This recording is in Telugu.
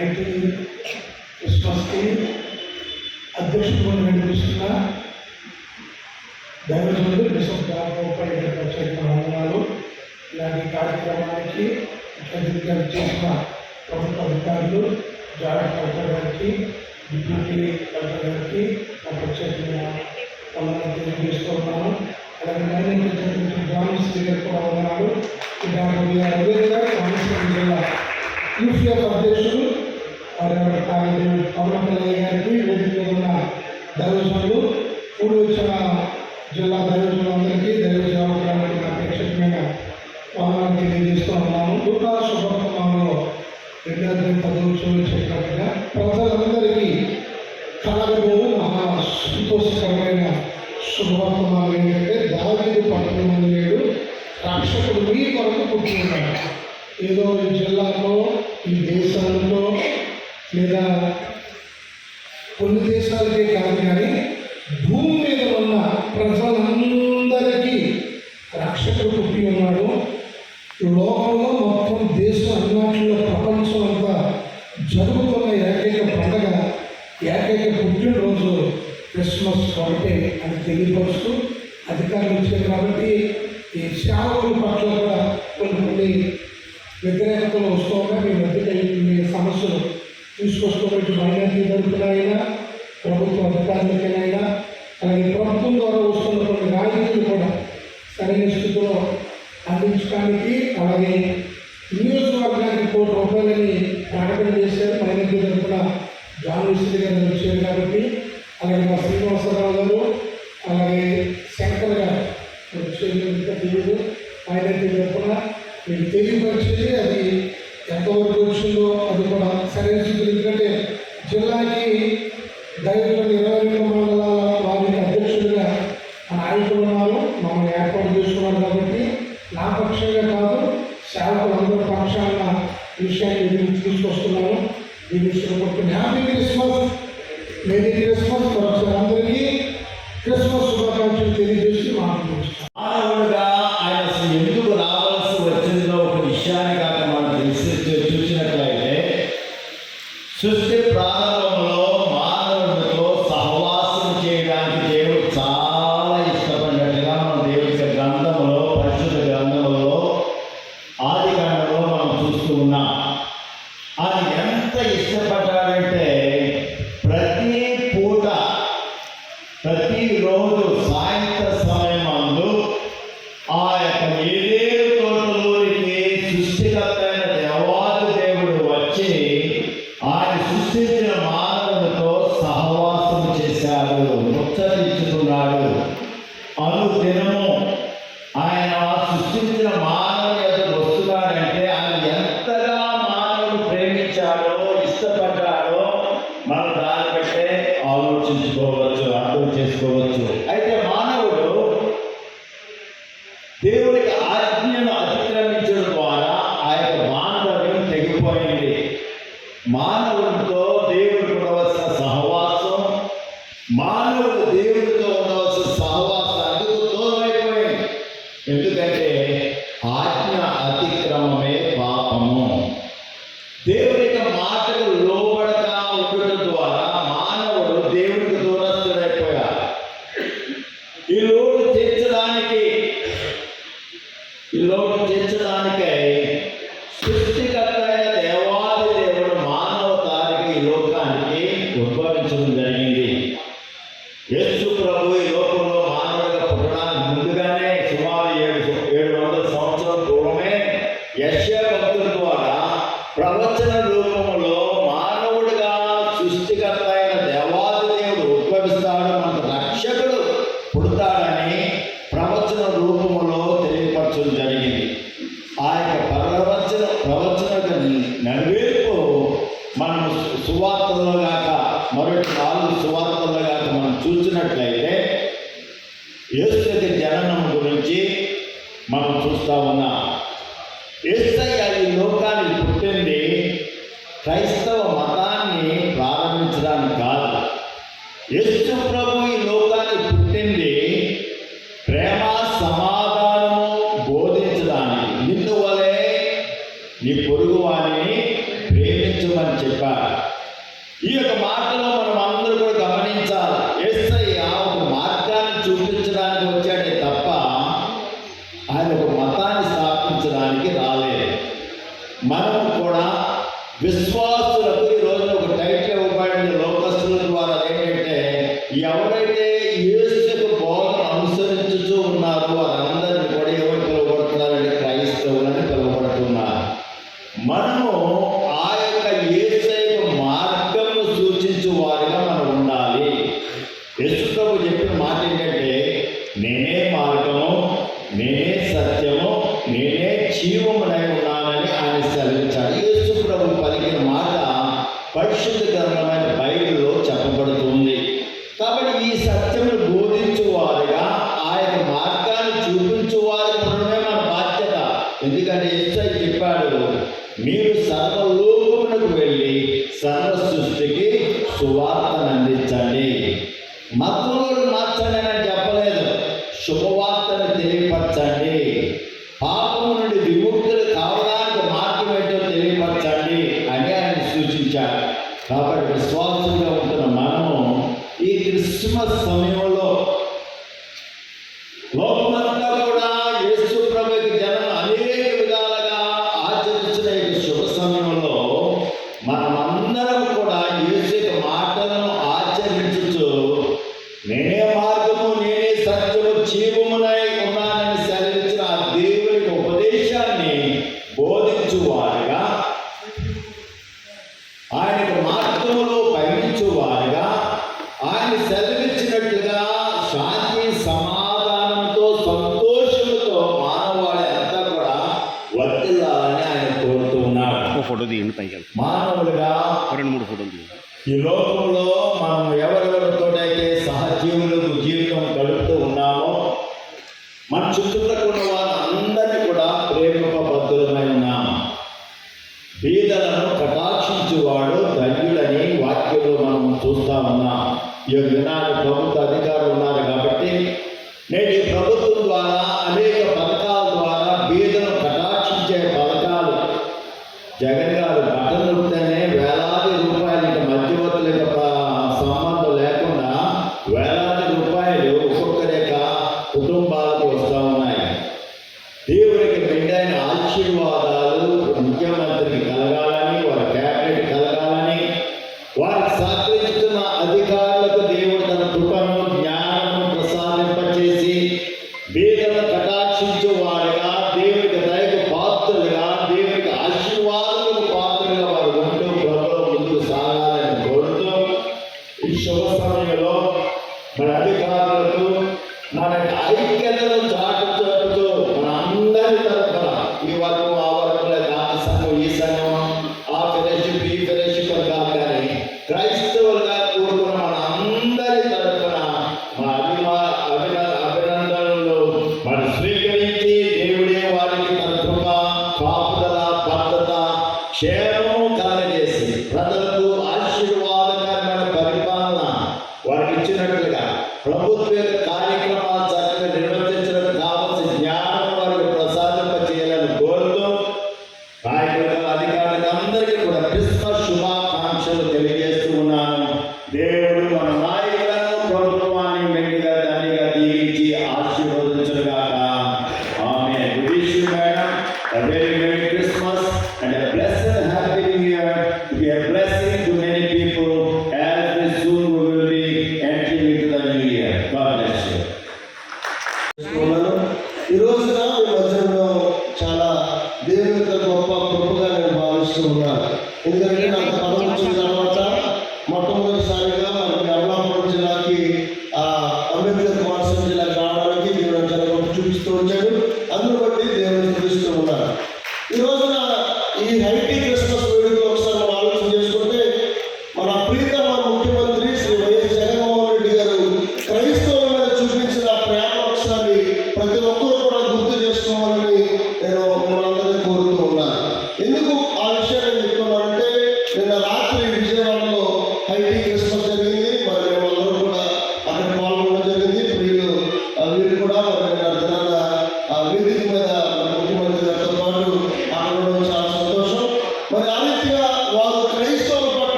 ఐటీ క్రిస్మస్కి అధ్యక్షుడు నడిపిస్తున్న దైవజనులు విశ్వం గ్రామోపాయుడు ప్రత్యేక వందనాలు ఇలాంటి కార్యక్రమానికి అత్యధికంగా చేసిన ప్రభుత్వ అధికారులు జాయింట్ కలెక్టర్ గారికి డిప్యూటీ కలెక్టర్ గారికి నా ప్రత్యేకంగా వందనాలు తెలియజేస్తున్నాను అలాగే మేనేజ్ చేసినటువంటి గ్రామ శ్రీలకు వందనాలు ఇలా జిల్లా యూసీఎస్ అధ్యక్షులు అభినందనయ్య గారికి వేదిక తెలియపరుస్తూ అధికారులు ఇచ్చారు కాబట్టి ఈ శాలవుల పట్ల కూడా కొన్ని కొన్ని వ్యతిరేకతలు వస్తూ మీ మధ్య మీ సమస్యలు తీసుకొస్తూ ఇటు మైనార్టీ తరపునైనా ప్రభుత్వ అధికారులకైనా అలాగే ప్రభుత్వం ద్వారా వస్తున్న కొన్ని కూడా సరైన స్థితిలో అందించడానికి అలాగే నియోజకవర్గానికి కోటి రూపాయలని ప్రకటన చేశారు. మైనార్టీ తరపున జాన్ విశ్వ గారు వచ్చారు కాబట్టి అలాగే మా మానవులతో Jesus, para é o é చూస్తామన్నా. ఏసై ఏసయ్య ఈ లోకానికి పుట్టింది క్రైస్తవ మతాన్ని ప్రారంభించడానికి కాదు. ఏసు ప్రభు లోకస్తులకు ఈ రోజున ఒక టైట్ ఇవ్వబడిన లోకస్తుల ద్వారా ఏంటంటే ఎవరైతే సత్యమును బోధించువారుగా ఆయన మార్గాన్ని చూపించువారు ఉండడమే మన బాధ్యత. ఎందుకంటే ఎస్ఐ చెప్పాడు మీరు సర్వలోకమునకు వెళ్ళి సర్వ సృష్టికి సువార్త ఈ లోకంలో మనం ఎవరెవరితోనైతే సహజీవులకు జీవితం కలుపుతూ ఉన్నామో మన చుట్టుపక్కల de la